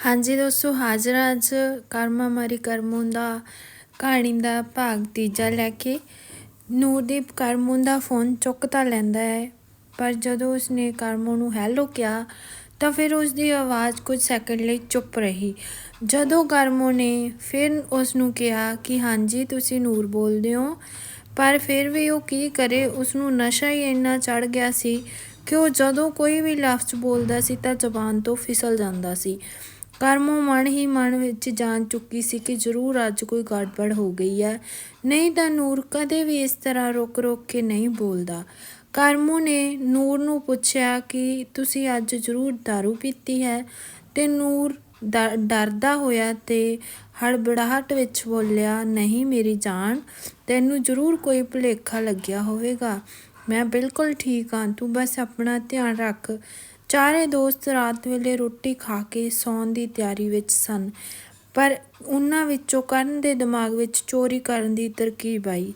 ਹਾਂਜੀ ਦੋਸਤੋ, ਹਾਜ਼ਰ ਅੱਜ ਕਰਮਾ ਮਾਰੀ ਕਰਮੋਂ ਦਾ ਕਹਾਣੀ ਦਾ ਭਾਗ ਤੀਜਾ ਲੈ ਕੇ। ਨੂਰਦੀਪ ਕਰਮੋਂ ਦਾ ਫੋਨ ਚੁੱਕ ਤਾਂ ਲੈਂਦਾ ਹੈ, ਪਰ ਜਦੋਂ ਉਸਨੇ ਕਰਮੋਂ ਨੂੰ ਹੈਲੋ ਕਿਹਾ, ਤਾਂ ਫਿਰ ਉਸ ਦੀ ਆਵਾਜ਼ ਕੁਝ ਸੈਕਿੰਡ ਲਈ ਚੁੱਪ ਰਹੀ। ਜਦੋਂ ਕਰਮੋਂ ਨੇ ਫਿਰ ਉਸ ਨੂੰ ਕਿਹਾ ਕਿ ਹਾਂਜੀ, ਤੁਸੀਂ ਨੂਰ ਬੋਲਦੇ ਹੋ, ਪਰ ਫਿਰ ਵੀ ਉਹ ਕੀ ਕਰੇ ਉਸ ਨੂੰ ਨਸ਼ਾ ਹੀ ਇੰਨਾ ਚੜ ਗਿਆ ਸੀ ਕਿ ਉਹ ਜਦੋਂ ਕੋਈ ਵੀ ਲਫ਼ਜ਼ ਬੋਲਦਾ ਸੀ ਤਾਂ ਜ਼ਬਾਨ ਤੋਂ ਫਿਸਲ ਜਾਂਦਾ ਸੀ। ਕਰਮੋਂ ਮਨ ਹੀ ਮਨ ਵਿੱਚ ਜਾਣ ਚੁੱਕੀ ਸੀ ਕਿ ਜ਼ਰੂਰ ਅੱਜ ਕੋਈ ਗੜਬੜ ਹੋ ਗਈ ਹੈ। ਨਹੀਂ ਤਾਂ ਨੂਰ ਕਦੇ ਵੀ ਇਸ ਤਰ੍ਹਾਂ ਰੁਕ ਰੁਕ ਕੇ ਨਹੀਂ ਬੋਲਦਾ। ਕਰਮੂ ਨੇ ਨੂਰ ਨੂੰ ਪੁੱਛਿਆ ਕਿ ਤੁਸੀਂ ਅੱਜ ਜ਼ਰੂਰ दारू ਪੀਤੀ ਹੈ ਤੇ ਨੂਰ ਡਰਦਾ ਹੋਇਆ ਤੇ ਹੜਬੜਾਹਟ ਵਿੱਚ ਬੋਲਿਆ, ਨਹੀਂ ਮੇਰੀ ਜਾਨ, ਤੈਨੂੰ ਜ਼ਰੂਰ ਕੋਈ ਭੁਲੇਖਾ ਲੱਗਿਆ ਹੋਵੇਗਾ। ਮੈਂ ਬਿਲਕੁਲ ਠੀਕ ਹਾਂ, ਤੂੰ ਬਸ ਆਪਣਾ ਧਿਆਨ ਰੱਖ। ਚਾਰੇ ਦੋਸਤ ਰਾਤ ਵੇਲੇ ਰੋਟੀ ਖਾ ਕੇ ਸੌਣ ਦੀ ਤਿਆਰੀ ਵਿੱਚ ਸਨ, ਪਰ ਉਹਨਾਂ ਵਿੱਚੋਂ ਕਰਨ ਦੇ ਦਿਮਾਗ ਵਿੱਚ ਚੋਰੀ ਕਰਨ ਦੀ ਤਰਕੀਬ ਆਈ।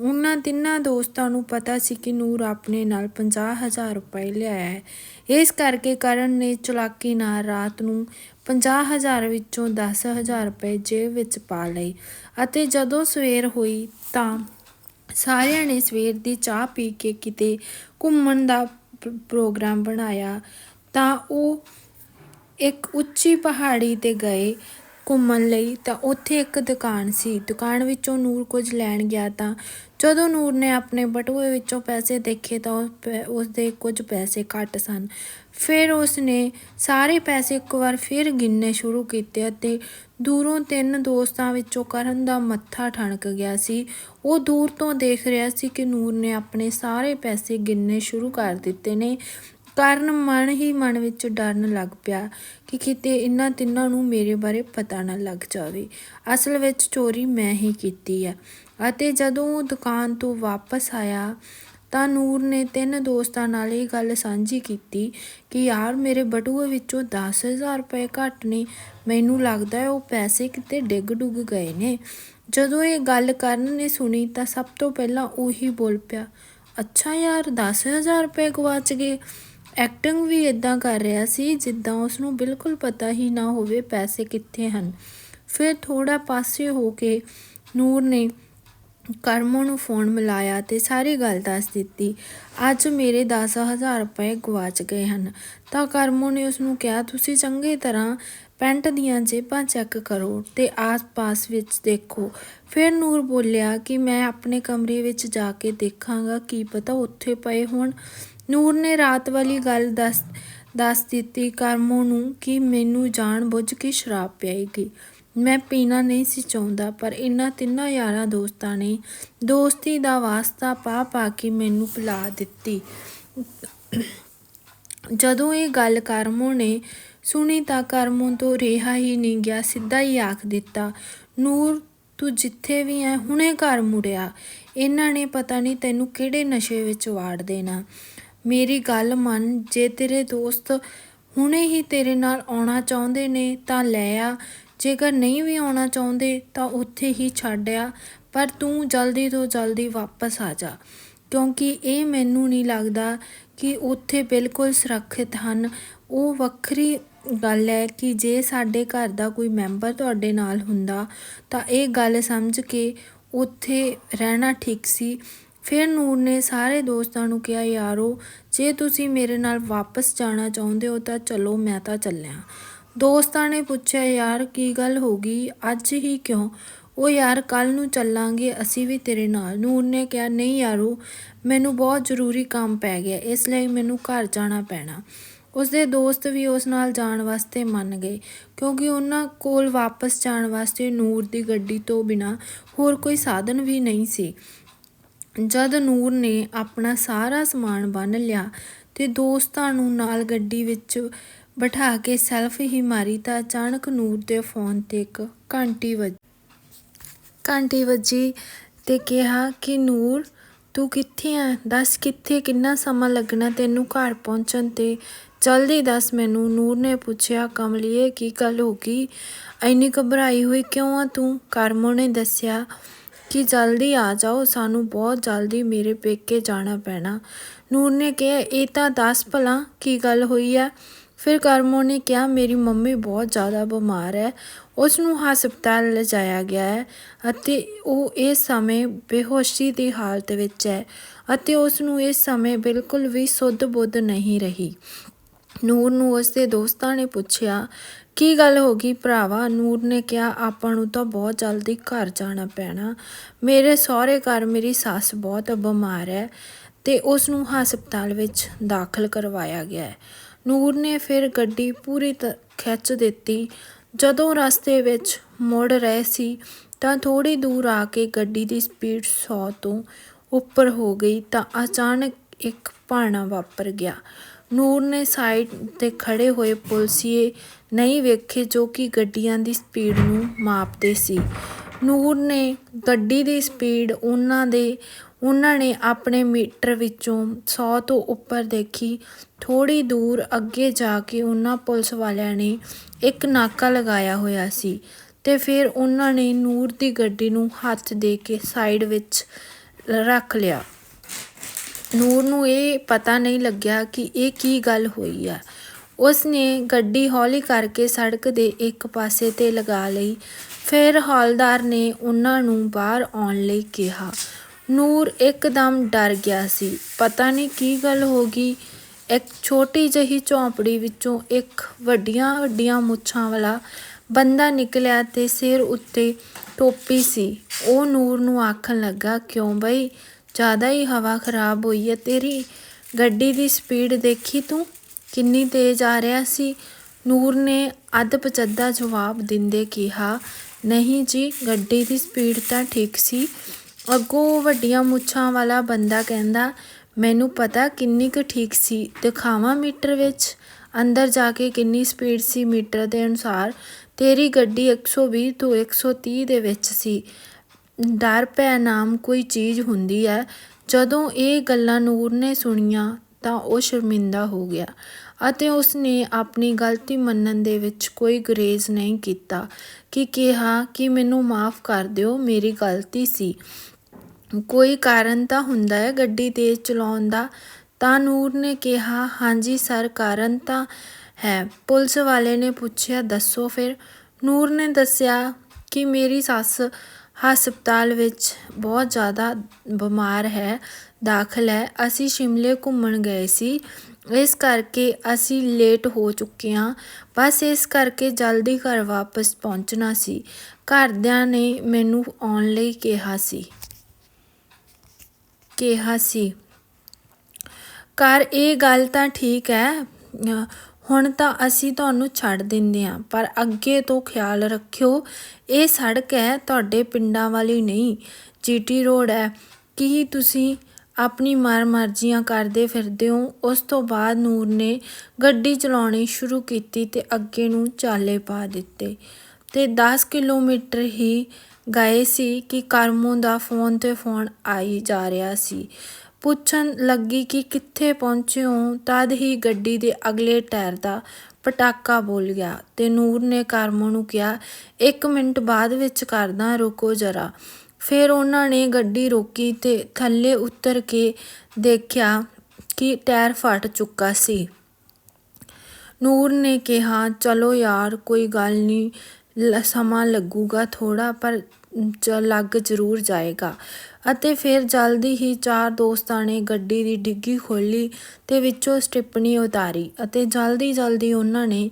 ਉਹਨਾਂ ਤਿੰਨਾਂ ਦੋਸਤਾਂ ਨੂੰ ਪਤਾ ਸੀ ਕਿ ਨੂਰ ਆਪਣੇ ਨਾਲ 50000 ਰੁਪਏ ਲਿਆਇਆ ਹੈ। ਇਸ ਕਰਕੇ ਕਰਨ ਨੇ ਚਲਾਕੀ ਨਾਲ ਰਾਤ ਨੂੰ 50000 ਵਿੱਚੋਂ 10000 ਰੁਪਏ ਜੇਬ ਵਿੱਚ ਪਾ ਲਏ ਅਤੇ ਜਦੋਂ ਸਵੇਰ ਹੋਈ ਤਾਂ ਸਾਰਿਆਂ ਨੇ ਸਵੇਰ ਦੀ ਚਾਹ ਪੀ ਕੇ ਕਿਤੇ ਘੁੰਮਣ ਦਾ ਪ੍ਰੋਗਰਾਮ ਬਣਾਇਆ, ਤਾਂ ਉਹ ਇੱਕ ਉੱਚੀ ਪਹਾੜੀ ਤੇ ਗਏ ਘੁੰਮਣ ਲਈ। ਤਾਂ ਉੱਥੇ ਇੱਕ ਦੁਕਾਨ ਸੀ। ਦੁਕਾਨ ਵਿੱਚੋਂ ਨੂਰ ਕੁਝ ਲੈਣ ਗਿਆ ਤਾਂ ਜਦੋਂ ਨੂਰ ਨੇ ਆਪਣੇ ਬਟੂਏ ਵਿੱਚੋਂ ਪੈਸੇ ਦੇਖੇ ਤਾਂ ਉਸ ਪੈ- ਉਸ ਦੇ ਕੁਝ ਪੈਸੇ ਘੱਟ ਸਨ। ਫਿਰ ਉਸ ਨੇ ਸਾਰੇ ਪੈਸੇ ਇੱਕ ਵਾਰ ਫਿਰ ਗਿਣਨੇ ਸ਼ੁਰੂ ਕੀਤੇ ਅਤੇ ਦੂਰੋਂ ਤਿੰਨ ਦੋਸਤਾਂ ਵਿੱਚੋਂ ਕਰਨ ਦਾ ਮੱਥਾ ਠਣਕ ਗਿਆ ਸੀ। ਉਹ ਦੂਰ ਤੋਂ ਦੇਖ ਰਿਹਾ ਸੀ ਕਿ ਨੂਰ ਨੇ ਆਪਣੇ ਸਾਰੇ ਪੈਸੇ ਗਿਣਨੇ ਸ਼ੁਰੂ ਕਰ ਦਿੱਤੇ ਨੇ। ਕਾਰਨ ਮਨ ਹੀ ਮਨ ਵਿੱਚ ਡਰਨ ਲੱਗ ਪਿਆ ਕਿ ਕਿਤੇ ਇਹਨਾਂ ਤਿੰਨਾਂ ਨੂੰ ਮੇਰੇ ਬਾਰੇ ਪਤਾ ਨਾ ਲੱਗ ਜਾਵੇ। ਅਸਲ ਵਿੱਚ ਚੋਰੀ ਮੈਂ ਹੀ ਕੀਤੀ ਹੈ ਅਤੇ ਜਦੋਂ ਉਹ ਦੁਕਾਨ ਤੋਂ ਵਾਪਸ ਆਇਆ ਤਾਂ ਨੂਰ ਨੇ ਤਿੰਨ ਦੋਸਤਾਂ ਨਾਲ ਇਹ ਗੱਲ ਸਾਂਝੀ ਕੀਤੀ ਕਿ ਯਾਰ ਮੇਰੇ ਬਟੂਏ ਵਿੱਚੋਂ 10000 ਰੁਪਏ ਘੱਟ ਨੇ। ਮੈਨੂੰ ਲੱਗਦਾ ਹੈ ਉਹ ਪੈਸੇ ਕਿਤੇ ਡਿੱਗ ਡੁੱਗ ਗਏ ਨੇ। ਜਦੋਂ ਇਹ ਗੱਲ ਕਰਨ ਨੇ ਸੁਣੀ ਤਾਂ ਸਭ ਤੋਂ ਪਹਿਲਾਂ ਉਹੀ ਬੋਲ ਪਿਆ, ਅੱਛਾ ਯਾਰ 10000 ਰੁਪਏ ਗਵਾਚ ਗਏ। ਐਕਟਿੰਗ ਵੀ ਇਦਾਂ ਕਰ ਰਿਹਾ ਸੀ ਜਿੱਦਾਂ ਉਸ ਨੂੰ ਬਿਲਕੁਲ ਪਤਾ ਹੀ ਨਾ ਹੋਵੇ ਪੈਸੇ ਕਿੱਥੇ ਹਨ। ਫਿਰ ਥੋੜਾ ਪਾਸੇ ਹੋ ਕੇ ਨੂਰ ਨੇ ਕਰਮੋ ਨੂੰ ਫੋਨ ਮਿਲਾਇਆ ਤੇ ਸਾਰੀ ਗੱਲ ਦੱਸ ਦਿੱਤੀ। ਅੱਜ ਮੇਰੇ 10000 ਰੁਪਏ ਗਵਾਚ ਗਏ ਹਨ। ਤਾਂ ਕਰਮੋ ਨੇ ਉਸ ਨੂੰ ਕਿਹਾ, ਤੁਸੀਂ ਚੰਗੀ ਤਰ੍ਹਾਂ ਪੈਂਟ ਦੀਆਂ ਜੇਬਾਂ ਚੈੱਕ ਕਰੋ ਤੇ ਆਸ-ਪਾਸ ਵਿੱਚ ਦੇਖੋ। ਫਿਰ ਨੂਰ ਬੋਲਿਆ ਕਿ ਮੈਂ ਆਪਣੇ ਕਮਰੇ ਵਿੱਚ ਜਾ ਕੇ ਦੇਖਾਂਗਾ, ਕੀ ਪਤਾ ਉੱਥੇ ਪਏ ਹੋਣ। ਨੂਰ ਨੇ ਰਾਤ ਵਾਲੀ ਗੱਲ ਦੱਸ ਦੱਸ ਦਿੱਤੀ ਕਰਮੋ ਨੂੰ ਕਿ ਮੈਨੂੰ ਜਾਣ ਬੁੱਝ ਕੇ ਸ਼ਰਾਬ ਪਿਆਏਗੀ ਮੈਂ ਪੀਣਾ ਨਹੀਂ ਸੀ ਚਾਹੁੰਦਾ, ਪਰ ਇਹਨਾਂ ਤਿੰਨਾਂ ਯਾਰਾਂ ਦੋਸਤਾਂ ਨੇ ਦੋਸਤੀ ਦਾ ਵਾਸਤਾ ਪਾ ਪਾ ਕੇ ਮੈਨੂੰ ਭੁਲਾ ਦਿੱਤੀ। ਜਦੋਂ ਇਹ ਗੱਲ ਕਰਮੋ ਨੇ ਸੁਣੀ ਤਾਂ ਕਰਮੋ ਤੋਂ ਰਿਹਾ ਹੀ ਨਹੀਂ ਗਿਆ, ਸਿੱਧਾ ਹੀ ਆਖ ਦਿੱਤਾ, ਨੂਰ, ਤੂੰ ਜਿੱਥੇ ਵੀ ਐ ਹੁਣੇ ਘਰ ਮੁੜਿਆ। ਇਹਨਾਂ ਨੇ ਪਤਾ ਨਹੀਂ ਤੈਨੂੰ ਕਿਹੜੇ ਨਸ਼ੇ ਵਿੱਚ ਵਾੜ ਦੇਣਾ। ਮੇਰੀ ਗੱਲ ਮੰਨ, ਜੇ ਤੇਰੇ ਦੋਸਤ ਹੁਣੇ ਹੀ ਤੇਰੇ ਨਾਲ ਆਉਣਾ ਚਾਹੁੰਦੇ ਨੇ ਤਾਂ ਲੈ ਆ ਜੇਕਰ ਨਹੀਂ ਵੀ ਆਉਣਾ ਚਾਹੁੰਦੇ ਤਾਂ ਉੱਥੇ ਹੀ ਛੱਡ ਆ, ਪਰ ਤੂੰ ਜਲਦੀ ਤੋਂ ਜਲਦੀ ਵਾਪਸ ਆ ਜਾ। ਕਿਉਂਕਿ ਇਹ ਮੈਨੂੰ ਨਹੀਂ ਲੱਗਦਾ ਕਿ ਉੱਥੇ ਬਿਲਕੁਲ ਸੁਰੱਖਿਅਤ ਹਨ। ਉਹ ਵੱਖਰੀ ਗੱਲ ਹੈ ਕਿ ਜੇ ਸਾਡੇ ਘਰ ਦਾ ਕੋਈ ਮੈਂਬਰ ਤੁਹਾਡੇ ਨਾਲ ਹੁੰਦਾ ਤਾਂ ਇਹ ਗੱਲ ਸਮਝ ਕੇ ਉੱਥੇ ਰਹਿਣਾ ਠੀਕ ਸੀ। ਫਿਰ ਨੂਰ ਨੇ ਸਾਰੇ ਦੋਸਤਾਂ ਨੂੰ ਕਿਹਾ, ਯਾਰੋ, ਜੇ ਤੁਸੀਂ ਮੇਰੇ ਨਾਲ ਵਾਪਸ ਜਾਣਾ ਚਾਹੁੰਦੇ ਹੋ ਤਾਂ ਚਲੋ ਮੈਂ ਤਾਂ ਚੱਲਿਆ। ਦੋਸਤਾਂ ਨੇ ਪੁੱਛਿਆ, ਯਾਰ, ਕੀ ਗੱਲ ਹੋ ਗਈ? ਅੱਜ ਹੀ ਕਿਉਂ? ਉਹ ਯਾਰ ਕੱਲ ਨੂੰ ਚੱਲਾਂਗੇ, ਅਸੀਂ ਵੀ ਤੇਰੇ ਨਾਲ। ਨੂਰ ਨੇ ਕਿਹਾ, ਨਹੀਂ ਯਾਰੋ, ਮੈਨੂੰ ਬਹੁਤ ਜ਼ਰੂਰੀ ਕੰਮ ਪੈ ਗਿਆ, ਇਸ ਲਈ ਮੈਨੂੰ ਘਰ ਜਾਣਾ ਪੈਣਾ। ਉਸਦੇ ਦੋਸਤ ਵੀ ਉਸ ਨਾਲ ਜਾਣ ਵਾਸਤੇ ਮੰਨ ਗਏ, ਕਿਉਂਕਿ ਉਹਨਾਂ ਕੋਲ ਵਾਪਸ ਜਾਣ ਵਾਸਤੇ ਨੂਰ ਦੀ ਗੱਡੀ ਤੋਂ ਬਿਨਾ ਹੋਰ ਕੋਈ ਸਾਧਨ ਵੀ ਨਹੀਂ ਸੀ। ਜਦ ਨੂਰ ਨੇ ਆਪਣਾ ਸਾਰਾ ਸਮਾਨ ਬੰਨ ਲਿਆ ਤੇ ਦੋਸਤਾਂ ਨੂੰ ਨਾਲ ਗੱਡੀ ਵਿੱਚ ਬਿਠਾ ਕੇ ਸੈਲਫ ਹੀ ਮਾਰੀ ਤਾਂ ਅਚਾਨਕ ਨੂਰ ਦੇ ਫੋਨ ਤੇ ਇੱਕ ਘੰਟੀ ਵੱਜ ਘੰਟੀ ਵੱਜੀ ਤੇ ਕਿਹਾ ਕਿ, ਨੂਰ, ਤੂੰ ਕਿੱਥੇ ਆ? ਦੱਸ ਕਿੱਥੇ? ਕਿੰਨਾ ਸਮਾਂ ਲੱਗਣਾ ਤੈਨੂੰ ਘਰ ਪਹੁੰਚਣ ਤੇ? ਜਲਦੀ ਦੱਸ ਮੈਨੂੰ। ਨੂਰ ਨੇ ਪੁੱਛਿਆ, ਕਮਲੀਏ, ਕੀ ਗੱਲ ਹੋ ਗਈ? ਐਨੀ ਘਬਰਾਈ ਹੋਈ ਕਿਉਂ ਆ ਤੂੰ? ਕਰਮੋ ਨੇ ਦੱਸਿਆ ਕਿ ਜਲਦੀ ਆ ਜਾਓ, ਸਾਨੂੰ ਬਹੁਤ ਜਲਦੀ ਮੇਰੇ ਪੇਕੇ ਜਾਣਾ ਪੈਣਾ। ਨੂਰ ਨੇ ਕਿਹਾ, ਇਹ ਤਾਂ ਦੱਸ ਭਲਾ, ਕੀ ਗੱਲ ਹੋਈ ਆ? ਫਿਰ ਕਰਮੋ ਨੇ ਕਿਹਾ, ਮੇਰੀ ਮੰਮੀ ਬਹੁਤ ਜ਼ਿਆਦਾ ਬਿਮਾਰ ਹੈ। ਉਸ ਨੂੰ ਹਸਪਤਾਲ ਲਿਜਾਇਆ ਗਿਆ ਹੈ ਅਤੇ ਉਹ ਇਸ ਸਮੇਂ ਬੇਹੋਸ਼ੀ ਦੀ ਹਾਲਤ ਵਿੱਚ ਹੈ ਅਤੇ ਉਸ ਨੂੰ ਇਸ ਸਮੇਂ ਬਿਲਕੁਲ ਵੀ ਸੁੱਧ ਬੁੱਧ ਨਹੀਂ ਰਹੀ। ਨੂਰ ਨੂੰ ਉਸਦੇ ਦੋਸਤਾਂ ਨੇ ਪੁੱਛਿਆ, ਕੀ ਗੱਲ ਹੋ ਗਈ ਭਰਾਵਾ? ਨੂਰ ਨੇ ਕਿਹਾ, ਆਪਾਂ ਨੂੰ ਤਾਂ ਬਹੁਤ ਜਲਦੀ ਘਰ ਜਾਣਾ ਪੈਣਾ। ਮੇਰੇ ਸਹੁਰੇ ਘਰ ਮੇਰੀ ਸੱਸ ਬਹੁਤ ਬਿਮਾਰ ਹੈ ਤੇ ਉਸ ਨੂੰ ਹਸਪਤਾਲ ਵਿੱਚ ਦਾਖਲ ਕਰਵਾਇਆ ਗਿਆ ਹੈ। ਨੂਰ ਨੇ ਫਿਰ ਗੱਡੀ ਪੂਰੀ ਤ, ਖਿੱਚ ਦਿੱਤੀ। ਜਦੋਂ ਰਸਤੇ ਵਿੱਚ ਮੁੜ ਰਹੇ ਸੀ, ਤਾਂ ਥੋੜੀ ਦੂਰ ਆ ਕੇ ਗੱਡੀ ਦੀ ਸਪੀਡ 100 ਤੋਂ ਉੱਪਰ ਹੋ ਗਈ ਤਾਂ ਅਚਾਨਕ ਇੱਕ ਭਾਣਾ ਵਾਪਰ ਗਿਆ। ਨੂਰ ਨੇ ਸਾਈਡ ਤੇ ਖੜੇ ਹੋਏ ਪੁਲਸੀਏ ਨਹੀਂ ਵੇਖੇ ਜੋ ਕਿ ਗੱਡੀਆਂ ਦੀ ਸਪੀਡ ਨੂੰ ਮਾਪਦੇ ਸੀ। ਨੂਰ ਨੇ ਗੱਡੀ ਦੀ ਸਪੀਡ ਉਹਨਾਂ ਦੇ ਉਹਨਾਂ ਨੇ ਆਪਣੇ ਮੀਟਰ ਵਿੱਚੋਂ 100 ਤੋਂ ਉੱਪਰ ਦੇਖੀ। ਥੋੜੀ ਦੂਰ ਅੱਗੇ ਜਾ ਕੇ ਉਹਨਾਂ ਪੁਲਿਸ ਵਾਲਿਆਂ ਨੇ ਇੱਕ ਨਾਕਾ ਲਗਾਇਆ ਹੋਇਆ ਸੀ ਤੇ ਫਿਰ ਉਹਨਾਂ ਨੇ ਨੂਰ ਦੀ ਗੱਡੀ ਨੂੰ ਹੱਥ ਦੇ ਕੇ ਸਾਈਡ ਵਿੱਚ ਰੱਖ ਲਿਆ। ਨੂਰ ਨੂੰ ਇਹ ਪਤਾ ਨਹੀਂ ਲੱਗਿਆ ਕਿ ਇਹ ਕੀ ਗੱਲ ਹੋਈ ਹੈ ਉਸ ਨੇ ਗੱਡੀ ਹੌਲੀ ਕਰਕੇ ਸੜਕ ਦੇ ਇੱਕ ਪਾਸੇ ਤੇ ਲਗਾ ਲਈ। ਫਿਰ ਹੌਲਦਾਰ ਨੇ ਉਹਨਾਂ ਨੂੰ ਬਾਹਰ ਆਉਣ ਲਈ ਕਿਹਾ। ਨੂਰ ਇੱਕਦਮ ਡਰ ਗਿਆ ਸੀ। ਪਤਾ ਨਹੀਂ ਕੀ ਗੱਲ ਹੋ ਗਈ। ਇੱਕ ਛੋਟੀ ਜਿਹੀ ਝੌਂਪੜੀ ਵਿੱਚੋਂ ਇੱਕ ਵੱਡੀਆਂ ਵੱਡੀਆਂ ਮੁੱਛਾਂ ਵਾਲਾ ਬੰਦਾ ਨਿਕਲਿਆ ਤੇ ਸਿਰ ਉੱਤੇ ਟੋਪੀ ਸੀ। ਉਹ ਨੂਰ ਨੂੰ ਆਖਣ ਲੱਗਾ, ਕਿਉਂ ਬਈ? ਜ਼ਿਆਦਾ ਹੀ ਹਵਾ ਖਰਾਬ ਹੋਈ ਹੈ ਤੇਰੀ। ਗੱਡੀ ਦੀ ਸਪੀਡ ਦੇਖੀ ਤੂੰ? ਕਿੰਨੀ ਤੇਜ਼ ਆ ਰਿਹਾ ਸੀ? ਨੂਰ ਨੇ ਅੱਧ ਪਚੱਧਾ ਜਵਾਬ ਦਿੰਦੇ ਕਿਹਾ, ਨਹੀਂ ਜੀ, ਗੱਡੀ ਦੀ ਸਪੀਡ ਤਾਂ ਠੀਕ ਸੀ। ਅੱਗੋਂ ਵੱਡੀਆਂ ਮੁੱਛਾਂ ਵਾਲਾ ਬੰਦਾ ਕਹਿੰਦਾ, ਮੈਨੂੰ ਪਤਾ ਕਿੰਨੀ ਕੁ ਠੀਕ ਸੀ, ਦਿਖਾਵਾਂ ਮੀਟਰ ਵਿੱਚ? ਅੰਦਰ ਜਾ ਕੇ ਕਿੰਨੀ ਸਪੀਡ ਸੀ ਮੀਟਰ ਦੇ ਅਨੁਸਾਰ, ਤੇਰੀ ਗੱਡੀ 120 ਤੋਂ 130 ਦੇ ਵਿੱਚ ਸੀ। ਡਰ ਭੈ ਨਾਮ ਕੋਈ ਚੀਜ਼ ਹੁੰਦੀ ਹੈ ਜਦੋਂ ਇਹ ਗੱਲਾਂ ਨੂਰ ਨੇ ਸੁਣੀਆਂ, ਤਾਂ ਉਹ ਸ਼ਰਮਿੰਦਾ ਹੋ ਗਿਆ ਅਤੇ ਉਸਨੇ ਆਪਣੀ ਗਲਤੀ ਮੰਨਣ ਦੇ ਵਿੱਚ ਕੋਈ ਗੁਰੇਜ਼ ਨਹੀਂ ਕੀਤਾ ਕਿ ਕਿਹਾ ਕਿ ਮੈਨੂੰ ਮਾਫ ਕਰ ਦਿਓ, ਮੇਰੀ ਗਲਤੀ ਸੀ। ਕੋਈ ਕਾਰਨ ਤਾਂ ਹੁੰਦਾ ਹੈ ਗੱਡੀ ਤੇਜ਼ ਚਲਾਉਣ ਦਾ? ਤਾਂ ਨੂਰ ਨੇ ਕਿਹਾ, ਹਾਂਜੀ ਸਰ, ਕਾਰਨ ਤਾਂ ਹੈ। ਪੁਲਿਸ ਵਾਲੇ ਨੇ ਪੁੱਛਿਆ, ਦੱਸੋ ਫਿਰ। ਨੂਰ ਨੇ ਦੱਸਿਆ ਕਿ ਮੇਰੀ ਸੱਸ ਹਸਪਤਾਲ ਵਿੱਚ ਬਹੁਤ ਜ਼ਿਆਦਾ ਬਿਮਾਰ ਹੈ, ਦਾਖਲ ਹੈ। ਅਸੀਂ ਸ਼ਿਮਲੇ ਘੁੰਮਣ ਗਏ ਸੀ। ਇਸ ਕਰਕੇ ਅਸੀਂ ਲੇਟ ਹੋ ਚੁੱਕੇ ਹਾਂ। ਬਸ ਇਸ ਕਰਕੇ ਜਲਦੀ ਘਰ ਵਾਪਸ ਪਹੁੰਚਣਾ ਸੀ। ਘਰਦਿਆਂ ਨੇ ਮੈਨੂੰ ਆਉਣ ਲਈ ਕਿਹਾ ਸੀ। ਕਿਹਾ ਸੀ। ਕਰ ਇਹ ਗੱਲ ਤਾਂ ਠੀਕ ਹੈ ਹੁਣ ਤਾਂ ਅਸੀਂ ਤੁਹਾਨੂੰ ਛੱਡ ਦਿੰਦੇ ਹਾਂ, ਪਰ ਅੱਗੇ ਤੋਂ ਖਿਆਲ ਰੱਖਿਓ, ਇਹ ਸੜਕ ਹੈ, ਤੁਹਾਡੇ ਪਿੰਡਾਂ ਵਾਲੀ ਨਹੀਂ ਜੀਟੀ ਰੋਡ ਹੈ। ਕੀ ਤੁਸੀਂ ਆਪਣੀ ਮਰ ਮਰਜ਼ੀਆਂ ਕਰਦੇ ਫਿਰਦੇ ਹੋ? ਉਸ ਤੋਂ ਬਾਅਦ ਨੂਰ ਨੇ ਗੱਡੀ ਚਲਾਉਣੀ ਸ਼ੁਰੂ ਕੀਤੀ ਤੇ ਅੱਗੇ ਨੂੰ ਚਾਲੇ ਪਾ ਦਿੱਤੇ ਤੇ 10 ਕਿਲੋਮੀਟਰ ਹੀ ਗਏ ਸੀ ਕਿ ਕਰਮੋਂ ਦਾ ਫੋਨ ਤੇ ਫੋਨ ਆਈ ਜਾ ਰਿਹਾ ਸੀ। ਪੁੱਛਣ ਲੱਗੀ ਕਿ ਕਿੱਥੇ ਪਹੁੰਚੇ ਹੋ ਤਦ ਹੀ ਗੱਡੀ ਦੇ ਅਗਲੇ ਟਾਇਰ ਦਾ ਪਟਾਕਾ ਬੋਲ ਗਿਆ ਤੇ ਨੂਰ ਨੇ ਕਰਮੋਂ ਨੂੰ ਕਿਹਾ, ਇੱਕ ਮਿੰਟ ਬਾਅਦ ਵਿੱਚ ਕਰਦਾ, ਰੁਕੋ ਜਰਾ। ਫਿਰ ਉਹਨਾਂ ਨੇ ਗੱਡੀ ਰੋਕੀ ਤੇ ਥੱਲੇ ਉਤਰ ਕੇ ਦੇਖਿਆ ਕਿ ਟਾਇਰ ਫਟ ਚੁੱਕਾ ਸੀ। ਨੂਰ ਨੇ ਕਿਹਾ, ਚਲੋ ਯਾਰ, ਕੋਈ ਗੱਲ ਨਹੀਂ ਸਮਾਂ ਲੱਗੂਗਾ ਥੋੜ੍ਹਾ, ਪਰ ਚ ਲੱਗ ਜ਼ਰੂਰ ਜਾਏਗਾ। ਅਤੇ ਫਿਰ ਜਲਦੀ ਹੀ ਚਾਰ ਦੋਸਤਾਂ ਨੇ ਗੱਡੀ ਦੀ ਡਿੱਗੀ ਖੋਲੀ ਤੇ ਵਿੱਚੋਂ ਸਟਿੱਪਣੀ ਉਤਾਰੀ ਅਤੇ ਜਲਦੀ ਜਲਦੀ ਉਹਨਾਂ ਨੇ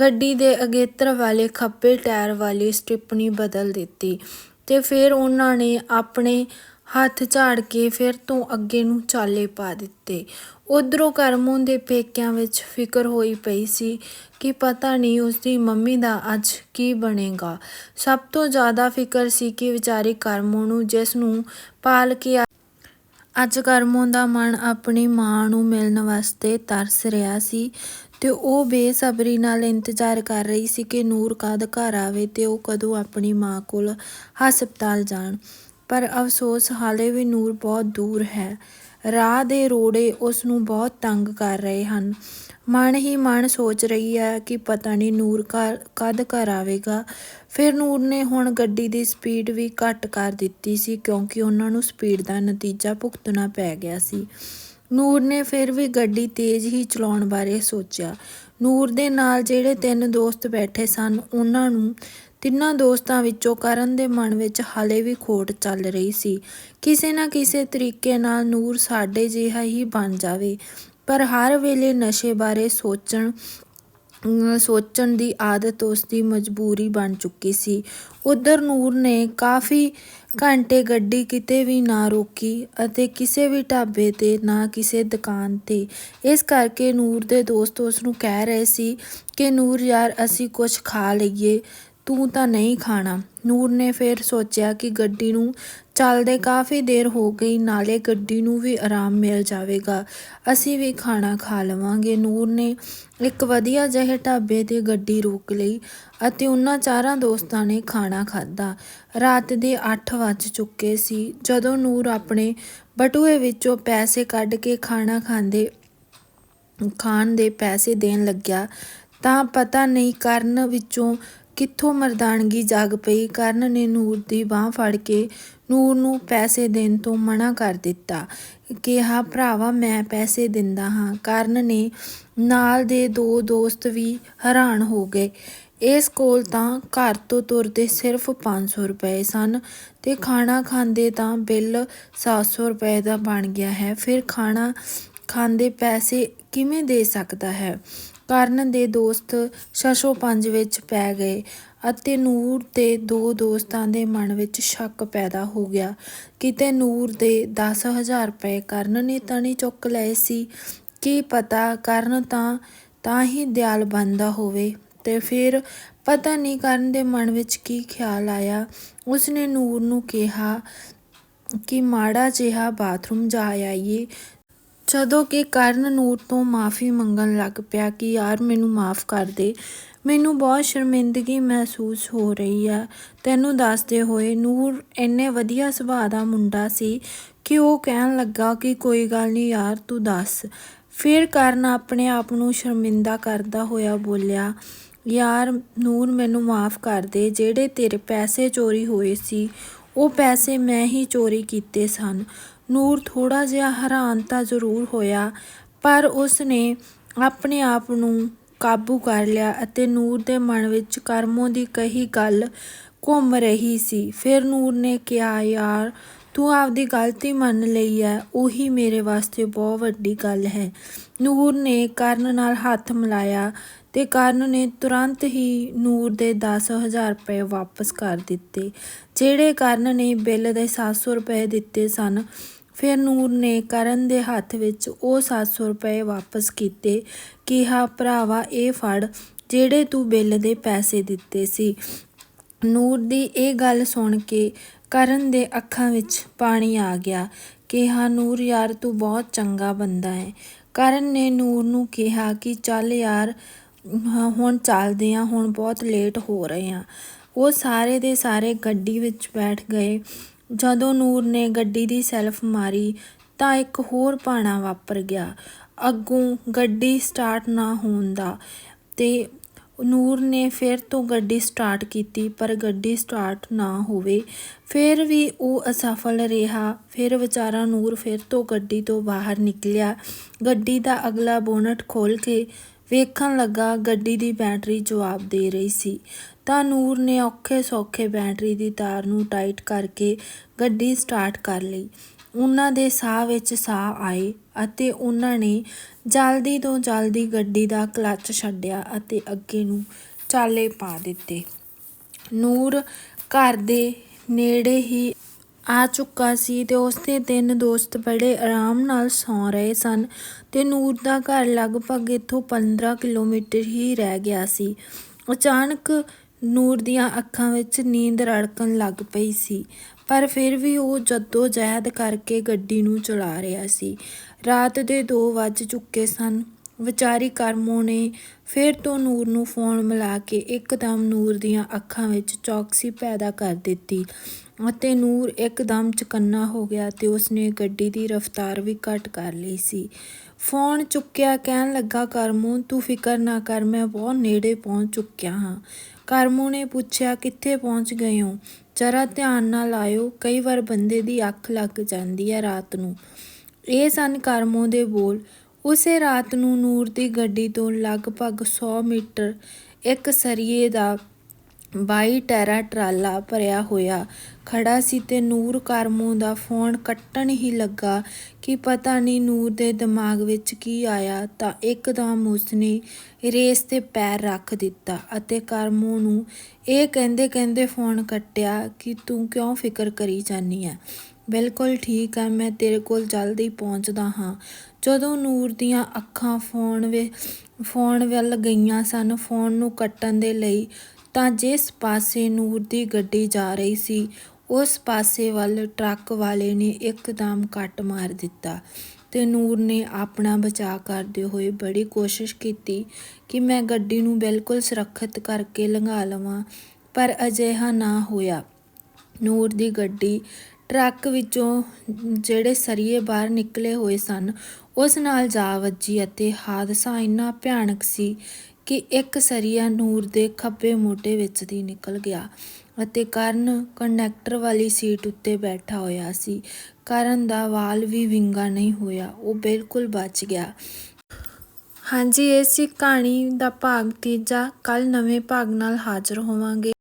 ਗੱਡੀ ਦੇ ਅਗੇਤਰ ਵਾਲੇ ਖੱਬੇ ਟਾਇਰ ਵਾਲੀ ਸਟਿੱਪਣੀ ਬਦਲ ਦਿੱਤੀ ਤੇ ਫਿਰ ਉਹਨਾਂ ਨੇ ਆਪਣੇ ਹੱਥ ਝਾੜ ਕੇ ਫਿਰ ਤੋਂ ਅੱਗੇ ਨੂੰ ਚਾਲੇ ਪਾ ਦਿੱਤੇ। ਉਧਰੋਂ ਕਰਮੋਂ ਦੇ ਪੇਕਿਆਂ ਵਿੱਚ ਫਿਕਰ ਹੋਈ ਪਈ ਸੀ ਕਿ ਪਤਾ ਨਹੀਂ ਉਸਦੀ ਮੰਮੀ ਦਾ ਅੱਜ ਕੀ ਬਣੇਗਾ। ਸਭ ਤੋਂ ਜ਼ਿਆਦਾ ਫਿਕਰ ਸੀ ਕਿ ਵਿਚਾਰੀ ਕਰਮੋਂ ਨੂੰ, ਜਿਸ ਨੂੰ ਪਾਲ ਕੇ ਅੱਜ ਕਰਮੋਂ ਦਾ ਮਨ ਆਪਣੀ ਮਾਂ ਨੂੰ ਮਿਲਣ ਵਾਸਤੇ ਤਰਸ ਰਿਹਾ ਸੀ ਤੇ ਉਹ ਬੇਸਬਰੀ ਨਾਲ ਇੰਤਜ਼ਾਰ ਕਰ ਰਹੀ ਸੀ ਕਿ ਨੂਰ ਕਦ ਘਰ ਆਵੇ ਤੇ ਉਹ ਕਦੋਂ ਆਪਣੀ ਮਾਂ ਕੋਲ ਹਸਪਤਾਲ ਜਾਣ। ਪਰ ਅਫਸੋਸ ਹਾਲੇ ਵੀ ਨੂਰ ਬਹੁਤ ਦੂਰ ਹੈ। ਰਾਹ ਦੇ ਰੋੜੇ ਉਸ ਨੂੰ ਬਹੁਤ ਤੰਗ ਕਰ ਰਹੇ ਹਨ। ਮਨ ਹੀ ਮਨ ਸੋਚ ਰਹੀ ਹੈ ਕਿ ਪਤਾ ਨਹੀਂ ਨੂਰ ਘਰ, ਕਦ ਘਰ ਆਵੇਗਾ। ਫਿਰ ਨੂਰ ਨੇ ਹੁਣ ਗੱਡੀ ਦੀ ਸਪੀਡ ਵੀ ਘੱਟ ਕਰ ਦਿੱਤੀ ਸੀ ਕਿਉਂਕਿ ਉਹਨਾਂ ਨੂੰ ਸਪੀਡ ਦਾ ਨਤੀਜਾ ਭੁਗਤਣਾ ਪੈ ਗਿਆ ਸੀ। ਨੂਰ ਨੇ ਫਿਰ ਵੀ ਗੱਡੀ ਤੇਜ਼ ਹੀ ਚਲਾਉਣ ਬਾਰੇ ਸੋਚਿਆ। ਨੂਰ ਦੇ ਨਾਲ ਜਿਹੜੇ ਤਿੰਨ ਦੋਸਤ ਬੈਠੇ ਸਨ, ਉਹਨਾਂ ਨੂੰ ਤਿੰਨਾਂ ਦੋਸਤਾਂ ਵਿੱਚੋਂ ਕਰਨ ਦੇ ਮਨ ਵਿੱਚ ਹਾਲੇ ਵੀ ਖੋਟ ਚੱਲ ਰਹੀ ਸੀ। ਕਿਸੇ ਨਾ ਕਿਸੇ ਤਰੀਕੇ ਨਾਲ ਨੂਰ ਸਾਡੇ ਜਿਹਾ ਹੀ ਬਣ ਜਾਵੇ। ਪਰ ਹਰ ਵੇਲੇ ਨਸ਼ੇ ਬਾਰੇ ਸੋਚਣ ਸੋਚਣ ਦੀ ਆਦਤ ਉਸ ਦੀ ਮਜਬੂਰੀ ਬਣ ਚੁੱਕੀ ਸੀ। ਉਧਰ ਨੂਰ ਨੇ ਕਾਫੀ ਘੰਟੇ ਗੱਡੀ ਕਿਤੇ ਵੀ ਨਾ ਰੋਕੀ ਅਤੇ ਕਿਸੇ ਵੀ ਢਾਬੇ ਤੇ ਨਾ ਕਿਸੇ ਦੁਕਾਨ ਤੇ। ਇਸ ਕਰਕੇ ਨੂਰ ਦੇ ਦੋਸਤ ਉਸ ਨੂੰ ਕਹਿ ਰਹੇ ਸੀ ਕਿ, ਨੂਰ ਯਾਰ, ਅਸੀਂ ਕੁਝ ਖਾ ਲਈਏ। ਤੂੰ ਤਾਂ ਨਹੀਂ ਖਾਣਾ। ਨੂਰ ਨੇ ਫਿਰ ਸੋਚਿਆ ਕਿ ਗੱਡੀ ਨੂੰ ਚੱਲਦੇ ਕਾਫੀ ਦੇਰ ਹੋ ਗਈ, ਨਾਲੇ ਗੱਡੀ ਨੂੰ ਵੀ ਆਰਾਮ ਮਿਲ ਜਾਵੇਗਾ। ਅਸੀਂ ਵੀ ਖਾਣਾ ਖਾ ਲਵਾਂਗੇ। ਨੂਰ ਨੇ ਇੱਕ ਵਧੀਆ ਜਿਹੇ ਢਾਬੇ ਤੇ ਗੱਡੀ ਰੋਕ ਲਈ ਅਤੇ ਉਹਨਾਂ ਚਾਰਾਂ ਦੋਸਤਾਂ ਨੇ ਖਾਣਾ ਖਾਧਾ। ਰਾਤ ਦੇ 8 ਵੱਜ ਚੁੱਕੇ ਸੀ। ਜਦੋਂ ਨੂਰ ਆਪਣੇ ਬਟੂਏ ਵਿੱਚੋਂ ਪੈਸੇ ਕੱਢ ਕੇ ਖਾਣਾ ਖਾਂਦੇ, ਖਾਣ ਦੇ ਪੈਸੇ ਦੇਣ ਲੱਗਿਆ, ਤਾਂ ਪਤਾ ਨਹੀਂ ਕਰਨ ਵਿੱਚੋਂ ਕਿੱਥੋਂ ਮਰਦਾਨਗੀ ਜਾਗ ਪਈ? ਕਰਨ ਨੇ ਨੂਰ ਦੀ ਬਾਹ ਫੜ ਕੇ ਨੂਰ ਨੂੰ ਪੈਸੇ ਦੇਣ ਤੋਂ ਮਨਾ ਕਰ ਦਿੱਤਾ। ਕਿਹਾ, ਭਰਾਵਾ, ਮੈਂ ਪੈਸੇ ਦਿੰਦਾ ਹਾਂ। ਕਰਨ ਨੇ ਨਾਲ ਦੇ ਦੋ ਦੋਸਤ ਵੀ ਹੈਰਾਨ ਹੋ ਗਏ। ਇਸ ਕੋਲ ਤਾਂ ਘਰ ਤੋਂ ਤੁਰਦੇ ਸਿਰਫ 500 ਰੁਪਏ ਸਨ ਤੇ ਖਾਣਾ ਖਾਂਦੇ ਤਾਂ ਬਿੱਲ 700 ਰੁਪਏ ਦਾ ਬਣ ਗਿਆ ਹੈ। ਫਿਰ ਖਾਣਾ ਖਾਂਦੇ ਪੈਸੇ ਕਿਵੇਂ ਦੇ ਸਕਦਾ ਹੈ? ਕਰਨ ਦੇ ਦੋਸਤ ਸ਼ਸ਼ੋ ਪੰਜ ਵਿੱਚ ਪੈ ਗਏ ਅਤੇ ਨੂਰ ਦੇ ਦੋ ਦੋਸਤਾਂ ਦੇ ਮਨ ਵਿੱਚ ਸ਼ੱਕ ਪੈਦਾ ਹੋ ਗਿਆ। ਕਿਤੇ ਨੂਰ ਦੇ 10000 ਰੁਪਏ ਕਰਨ ਨੇ ਤਾਂ ਨਹੀਂ ਚੁੱਕ ਲਏ ਸੀ। ਕੀ ਪਤਾ ਕਰਨ ਤਾਂ ਤਾਂ ਹੀ ਦਿਆਲ ਬੰਦਾ ਹੋਵੇ। ਤੇ ਫਿਰ ਪਤਾ ਨਹੀਂ ਕਰਨ ਦੇ ਮਨ ਵਿੱਚ ਕੀ ਖਿਆਲ ਆਇਆ। ਉਸਨੇ ਨੂਰ ਨੂੰ ਕਿਹਾ ਕਿ ਮਾੜਾ ਜਿਹਾ ਬਾਥਰੂਮ ਜਾ ਆਈਏ। ਜਦੋਂ ਕਿ ਕਰਨ ਨੂਰ ਤੋਂ ਮਾਫੀ ਮੰਗਣ ਲੱਗ ਪਿਆ ਕਿ ਯਾਰ ਮੈਨੂੰ ਮਾਫ ਕਰ ਦੇ। ਮੈਨੂੰ ਬਹੁਤ ਸ਼ਰਮਿੰਦਗੀ ਮਹਿਸੂਸ ਹੋ ਰਹੀ ਹੈ। ਤੈਨੂੰ ਦੱਸਦੇ ਹੋਏ ਨੂਰ ਇੰਨੇ ਵਧੀਆ ਸੁਭਾਅ ਦਾ ਮੁੰਡਾ ਸੀ ਕਿ ਉਹ ਕਹਿਣ ਲੱਗਾ ਕਿ ਕੋਈ ਗੱਲ ਨਹੀਂ ਯਾਰ ਤੂੰ ਦੱਸ। ਫਿਰ ਕਰਨ ਆਪਣੇ ਆਪ ਨੂੰ ਸ਼ਰਮਿੰਦਾ ਕਰਦਾ ਹੋਇਆ ਬੋਲਿਆ, ਯਾਰ ਨੂਰ ਮੈਨੂੰ ਮਾਫ ਕਰ ਦੇ, ਜਿਹੜੇ ਤੇਰੇ ਪੈਸੇ ਚੋਰੀ ਹੋਏ ਸੀ, ਉਹ ਪੈਸੇ ਮੈਂ ਹੀ ਚੋਰੀ ਕੀਤੇ ਸਨ। ਨੂਰ ਥੋੜਾ ਜਿਹਾ ਹੈਰਾਨ ਤਾਂ ਜ਼ਰੂਰ ਹੋਇਆ, ਪਰ ਉਸ ਨੇ ਆਪਣੇ ਆਪ ਨੂੰ ਕਾਬੂ ਕਰ ਲਿਆ ਅਤੇ ਨੂਰ ਦੇ ਮਨ ਵਿੱਚ ਕਰਮੋਂ ਦੀ ਕਹੀ ਗੱਲ ਘੁੰਮ ਰਹੀ ਸੀ। ਫਿਰ ਨੂਰ ਨੇ ਕਿਹਾ, ਯਾਰ ਤੂੰ ਆਪਦੀ ਗਲਤੀ ਮੰਨ ਲਈ ਹੈ, ਉਹੀ ਮੇਰੇ ਵਾਸਤੇ ਬਹੁਤ ਵੱਡੀ ਗੱਲ ਹੈ। ਨੂਰ ਨੇ ਕਰਨ ਨਾਲ ਹੱਥ ਮਿਲਾਇਆ ਤੇ ਕਰਨ ਨੇ ਤੁਰੰਤ ਹੀ ਨੂਰ ਦੇ 10000 ਰੁਪਏ ਵਾਪਸ ਕਰ ਦਿੱਤੇ। ਜਿਹੜੇ ਕਰਨ ਨੇ ਬਿੱਲ ਦੇ 700 ਰੁਪਏ ਦਿੱਤੇ ਸਨ, ਫਿਰ ਨੂਰ ਨੇ ਕਰਨ ਦੇ ਹੱਥ ਵਿੱਚ ਉਹ 700 ਰੁਪਏ ਵਾਪਸ ਕੀਤੇ, ਕਿਹਾ, ਭਰਾਵਾ, ਇਹ ਫੜ, ਜਿਹੜੇ ਤੂੰ ਬਿੱਲ ਦੇ ਪੈਸੇ ਦਿੱਤੇ ਸੀ। ਨੂਰ ਦੀ ਇਹ ਗੱਲ ਸੁਣ ਕੇ ਕਰਨ ਦੇ ਅੱਖਾਂ ਵਿੱਚ ਪਾਣੀ ਆ ਗਿਆ। ਕਿਹਾ, ਨੂਰ ਯਾਰ, ਤੂੰ ਬਹੁਤ ਚੰਗਾ ਬੰਦਾ ਹੈ। ਕਰਨ ਨੇ ਨੂਰ ਨੂੰ ਕਿਹਾ ਕਿ, ਚੱਲ ਯਾਰ ਹੁਣ ਚੱਲਦੇ ਆ, ਹੁਣ ਬਹੁਤ ਲੇਟ ਹੋ ਰਹੇ ਆ। ਉਹ ਸਾਰੇ ਦੇ ਸਾਰੇ ਗੱਡੀ ਵਿੱਚ ਬੈਠ ਗਏ। ਜਦੋਂ ਨੂਰ ਨੇ ਗੱਡੀ ਦੀ ਸੈਲਫ ਮਾਰੀ, ਤਾਂ ਇੱਕ ਹੋਰ ਭਾਣਾ ਵਾਪਰ ਗਿਆ। ਅੱਗੋਂ ਗੱਡੀ ਸਟਾਰਟ ਨਾ ਹੋਣ ਦਾ ਤੇ ਨੂਰ ਨੇ ਫਿਰ ਤੋਂ ਗੱਡੀ ਸਟਾਰਟ ਕੀਤੀ, ਪਰ ਗੱਡੀ ਸਟਾਰਟ ਨਾ ਹੋਵੇ। ਫਿਰ ਵੀ ਉਹ ਅਸਫਲ ਰਿਹਾ। ਫਿਰ ਵਿਚਾਰਾ ਨੂਰ ਫਿਰ ਤੋਂ ਗੱਡੀ ਤੋਂ ਬਾਹਰ ਨਿਕਲਿਆ। ਗੱਡੀ ਦਾ ਅਗਲਾ ਬੋਨਟ ਖੋਲ ਕੇ ਵੇਖਣ ਲੱਗਾ, ਗੱਡੀ ਦੀ ਬੈਟਰੀ ਜਵਾਬ ਦੇ ਰਹੀ ਸੀ। ਤਾਂ ਨੂਰ ਨੇ ਔਖੇ ਸੌਖੇ ਬੈਟਰੀ ਦੀ ਤਾਰ ਨੂੰ ਟਾਈਟ ਕਰਕੇ ਗੱਡੀ ਸਟਾਰਟ ਕਰ ਲਈ। ਉਹਨਾਂ ਦੇ ਸਾਹ ਵਿੱਚ ਸਾਹ ਆਏ ਅਤੇ ਉਹਨਾਂ ਨੇ ਜਲਦੀ ਤੋਂ ਜਲਦੀ ਗੱਡੀ ਦਾ ਕਲੱਚ ਛੱਡਿਆ ਅਤੇ ਅੱਗੇ ਨੂੰ ਚਾਲੇ ਪਾ ਦਿੱਤੇ। ਨੂਰ ਘਰ ਦੇ ਨੇੜੇ ਹੀ ਆ ਚੁੱਕਾ ਸੀ ਤੇ ਉਸਦੇ ਤਿੰਨ ਦੋਸਤ ਬੜੇ ਆਰਾਮ ਨਾਲ ਸੌਂ ਰਹੇ ਸਨ ਤੇ ਨੂਰ ਦਾ ਘਰ ਲਗਭਗ ਇੱਥੋਂ 15 ਕਿਲੋਮੀਟਰ ਹੀ ਰਹਿ ਗਿਆ ਸੀ। ਅਚਾਨਕ ਨੂਰ ਦੀਆਂ ਅੱਖਾਂ ਵਿੱਚ ਨੀਂਦ ਰੜਕਣ ਲੱਗ ਪਈ ਸੀ, ਪਰ ਫਿਰ ਵੀ ਉਹ ਜੱਦੋ ਜਹਿਦ ਕਰਕੇ ਗੱਡੀ ਨੂੰ ਚਲਾ ਰਿਹਾ ਸੀ। ਰਾਤ ਦੇ 2 ਵੱਜ ਚੁੱਕੇ ਸਨ। ਵਿਚਾਰੀ ਕਰਮੋ ਨੇ ਫਿਰ ਤੋਂ ਨੂਰ ਨੂੰ ਫੋਨ ਮਿਲਾ ਕੇ ਇੱਕਦਮ ਨੂਰ ਦੀਆਂ ਅੱਖਾਂ ਵਿੱਚ ਚੌਕਸੀ ਪੈਦਾ ਕਰ ਦਿੱਤੀ ਅਤੇ ਨੂਰ ਇੱਕਦਮ ਚਕੰਨਾ ਹੋ ਗਿਆ ਤੇ ਉਸਨੇ ਗੱਡੀ ਦੀ ਰਫ਼ਤਾਰ ਵੀ ਘੱਟ ਕਰ ਲਈ ਸੀ। ਫੋਨ ਚੁੱਕਿਆ, ਕਹਿਣ ਲੱਗਾ, ਕਰਮੋ, ਤੂੰ ਫਿਕਰ ਨਾ ਕਰ, ਮੈਂ ਬਹੁਤ ਨੇੜੇ ਪਹੁੰਚ ਚੁੱਕਿਆ ਹਾਂ। ਕਰਮੋ ਨੇ ਪੁੱਛਿਆ, ਕਿੱਥੇ ਪਹੁੰਚ ਗਏ ਹੋ? ਜਰਾ ਧਿਆਨ ਨਾਲ ਆਇਓ, ਕਈ ਵਾਰ ਬੰਦੇ ਦੀ ਅੱਖ ਲੱਗ ਜਾਂਦੀ ਹੈ ਰਾਤ ਨੂੰ। ਇਹ ਸਨ ਕਰਮੋਂ ਦੇ ਬੋਲ। ਉਸੇ ਰਾਤ ਨੂੰ ਨੂਰ ਦੀ ਗੱਡੀ ਤੋਂ ਲਗਭਗ 100 ਮੀਟਰ ਇੱਕ ਸਰੀਏ ਦਾ ਬਾਈ ਟੈਰਾ ਟਰਾਲਾ ਭਰਿਆ ਹੋਇਆ। ਖੜਾ ਸੀ ਤੇ ਨੂਰ ਕਰਮੋਂ ਦਾ ਫੋਨ ਕੱਟਣ ਹੀ ਲੱਗਾ ਕਿ ਪਤਾ ਨਹੀਂ ਨੂਰ ਦੇ ਦਿਮਾਗ ਵਿੱਚ ਕੀ ਆਇਆ ਤਾਂ ਇੱਕਦਮ ਉਸਨੇ ਰੇਸ ਤੇ ਪੈਰ ਰੱਖ ਦਿੱਤਾ ਅਤੇ ਕਰਮੋਂ ਨੂੰ ਇਹ ਕਹਿੰਦੇ ਕਹਿੰਦੇ ਫੋਨ ਕੱਟਿਆ ਕਿ ਤੂੰ ਕਿਉਂ ਫਿਕਰ ਕਰੀ ਜਾਨੀ ਹੈ ਬਿਲਕੁਲ ਠੀਕ ਹੈ ਮੈਂ ਤੇਰੇ ਕੋਲ ਜਲਦੀ ਪਹੁੰਚਦਾ ਹਾਂ। ਜਦੋਂ ਨੂਰ ਦੀਆਂ ਅੱਖਾਂ ਫੋਨ ਵੇ, ਫੋਨ ਵੱਲ ਗਈਆਂ ਸਨ, ਫੋਨ ਨੂੰ ਕੱਟਣ ਦੇ ਲਈ ਤਾਂ ਜਿਸ ਪਾਸੇ ਨੂਰ ਦੀ ਗੱਡੀ ਜਾ ਰਹੀ ਸੀ, ਉਸ ਪਾਸੇ ਵੱਲ ਟਰੱਕ ਵਾਲੇ ਨੇ ਇੱਕਦਮ ਕੱਟ ਮਾਰ ਦਿੱਤਾ ਤੇ ਨੂਰ ਨੇ ਆਪਣਾ ਬਚਾਅ ਕਰਦੇ ਹੋਏ ਬੜੀ ਕੋਸ਼ਿਸ਼ ਕੀਤੀ ਕਿ ਮੈਂ ਗੱਡੀ ਨੂੰ ਬਿਲਕੁਲ ਸੁਰੱਖਿਅਤ ਕਰਕੇ ਲੰਘਾ ਲਵਾਂ, ਪਰ ਅਜਿਹਾ ਨਾ ਹੋਇਆ। ਨੂਰ ਦੀ ਗੱਡੀ ਟਰੱਕ ਵਿੱਚੋਂ ਜਿਹੜੇ ਸਰੀਏ ਬਾਹਰ ਨਿਕਲੇ ਹੋਏ ਸਨ, ਉਸ ਨਾਲ ਜਾ ਵੱਜੀ ਅਤੇ ਹਾਦਸਾ ਇੰਨਾ ਭਿਆਨਕ ਸੀ ਕਿ ਇੱਕ ਸਰੀਆ ਨੂਰ ਦੇ ਖੱਬੇ ਮੋਢੇ ਵਿੱਚ ਦੀ ਨਿਕਲ ਗਿਆ ਅਤੇ ਕਰਨ ਕੰਡਕਟਰ ਵਾਲੀ ਸੀਟ ਉੱਤੇ ਬੈਠਾ ਹੋਇਆ ਸੀ। ਕਰਨ ਦਾ ਵਾਲ ਵੀ ਵਿੰਗਾ ਨਹੀਂ ਹੋਇਆ, ਉਹ ਬਿਲਕੁਲ ਬਚ ਗਿਆ। ਹਾਂਜੀ, ਇਹ ਸੀ ਕਹਾਣੀ ਦਾ ਭਾਗ ਤੀਜਾ। ਕੱਲ ਨਵੇਂ ਭਾਗ ਨਾਲ ਹਾਜ਼ਰ ਹੋਵਾਂਗੇ।